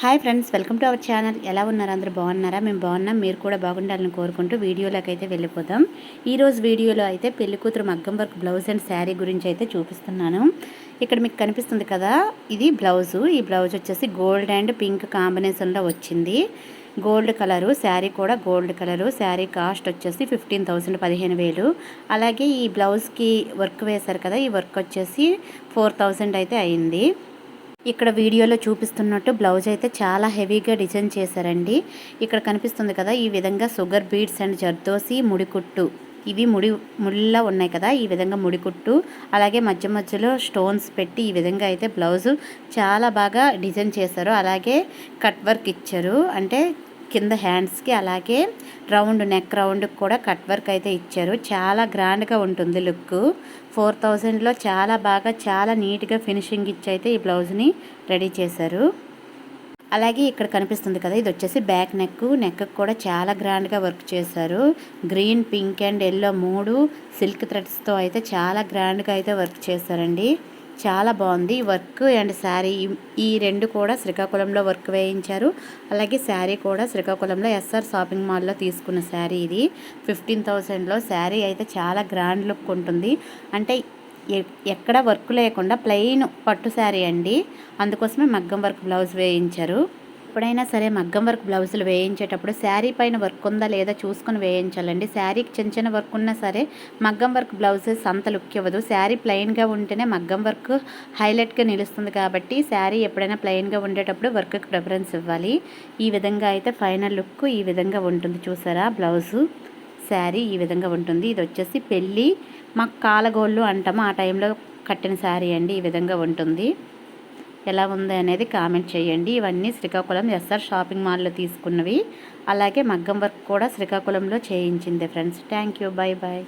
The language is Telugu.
Hi friends welcome to our channel. ఎలా ఉన్నారు? అందరూ బాగున్నారా? మేము బాగున్నాం. మీరు కూడా బాగుండాలని కోరుకుంటూ వీడియోలోకి అయితే వెళ్ళిపోదాం. ఈరోజు వీడియోలో అయితే పెళ్ళి కూతురు మగ్గం వర్క్ బ్లౌజ్ అండ్ శారీ గురించి అయితే చూపిస్తున్నాను. ఇక్కడ మీకు కనిపిస్తుంది కదా ఇది బ్లౌజు. ఈ బ్లౌజ్ వచ్చేసి గోల్డ్ అండ్ పింక్ కాంబినేషన్లో వచ్చింది. గోల్డ్ కలరు శారీ కూడా గోల్డ్ కలరు. శారీ కాస్ట్ వచ్చేసి ఫిఫ్టీన్ థౌసండ్ పదిహేను వేలు. అలాగే ఈ బ్లౌజ్కి వర్క్ వేశారు కదా ఈ వర్క్ వచ్చేసి ఫోర్ థౌజండ్ అయితే అయింది. ఇక్కడ వీడియోలో చూపిస్తున్నట్టు బ్లౌజ్ అయితే చాలా హెవీగా డిజైన్ చేశారండి. ఇక్కడ కనిపిస్తుంది కదా ఈ విధంగా షుగర్ బీడ్స్ అండ్ జర్దోసి ముడికుట్టు. ఇవి ముడి ముళ్ళ ఉన్నాయి కదా ఈ విధంగా ముడికుట్టు. అలాగే మధ్య మధ్యలో స్టోన్స్ పెట్టి ఈ విధంగా అయితే బ్లౌజు చాలా బాగా డిజైన్ చేశారు. అలాగే కట్ వర్క్ ఇచ్చారు. అంటే కింద హ్యాండ్స్కి అలాగే రౌండ్ నెక్ రౌండ్కి కూడా కట్ వర్క్ అయితే ఇచ్చారు. చాలా గ్రాండ్గా ఉంటుంది లుక్. ఫోర్ థౌజండ్లో చాలా బాగా చాలా నీట్గా ఫినిషింగ్ ఇచ్చి అయితే ఈ బ్లౌజ్ని రెడీ చేశారు. అలాగే ఇక్కడ కనిపిస్తుంది కదా ఇది వచ్చేసి బ్యాక్ నెక్. నెక్ కూడా చాలా గ్రాండ్గా వర్క్ చేశారు. గ్రీన్ పింక్ అండ్ ఎల్లో మూడు సిల్క్ థ్రెడ్స్తో అయితే చాలా గ్రాండ్గా అయితే వర్క్ చేశారండి. చాలా బాగుంది. వర్క్ అండ్ శారీ ఈ రెండు కూడా శ్రీకాకుళంలో వర్క్ వేయించారు. అలాగే శారీ కూడా శ్రీకాకుళంలో ఎస్ఆర్ షాపింగ్ మాల్లో తీసుకున్న శారీ ఇది. ఫిఫ్టీన్ థౌజండ్లో శారీ అయితే చాలా గ్రాండ్ లుక్ ఉంటుంది. అంటే ఎక్కడ వర్క్ లేకుండా ప్లెయిన్ పట్టు శారీ అండి. అందుకోసమే మగ్గం వర్క్ బ్లౌజ్ వేయించారు. ఎప్పుడైనా సరే మగ్గం వర్క్ బ్లౌజులు వేయించేటప్పుడు శారీ పైన వర్క్ ఉందా లేదా చూసుకొని వేయించాలండి. శారీకి చిన్న చిన్న వర్క్ ఉన్నా సరే మగ్గం వర్క్ బ్లౌజెస్ అంత లుక్ ఇవ్వదు. శారీ ప్లెయిన్గా ఉంటేనే మగ్గం వర్క్ హైలైట్గా నిలుస్తుంది కాబట్టి శారీ ఎప్పుడైనా ప్లెయిన్గా ఉండేటప్పుడు వర్క్కి ప్రిఫరెన్స్ ఇవ్వాలి. ఈ విధంగా అయితే ఫైనల్ లుక్ ఈ విధంగా ఉంటుంది చూసారా బ్లౌజు. శారీ ఈ విధంగా ఉంటుంది. ఇది వచ్చేసి పెళ్ళి మాకు కాలగోళ్ళు అంటాము. ఆ టైంలో కట్టిన శారీ అండి. ఈ విధంగా ఉంటుంది. ఎలా ఉంది అనేది కామెంట్ చేయండి. ఇవన్నీ శ్రీకాకుళం ఎస్ఆర్ షాపింగ్ మాల్లో తీసుకున్నవి. అలాగే మగ్గం వర్క్ కూడా శ్రీకాకుళంలో చేయించింది friends. Thank you. Bye bye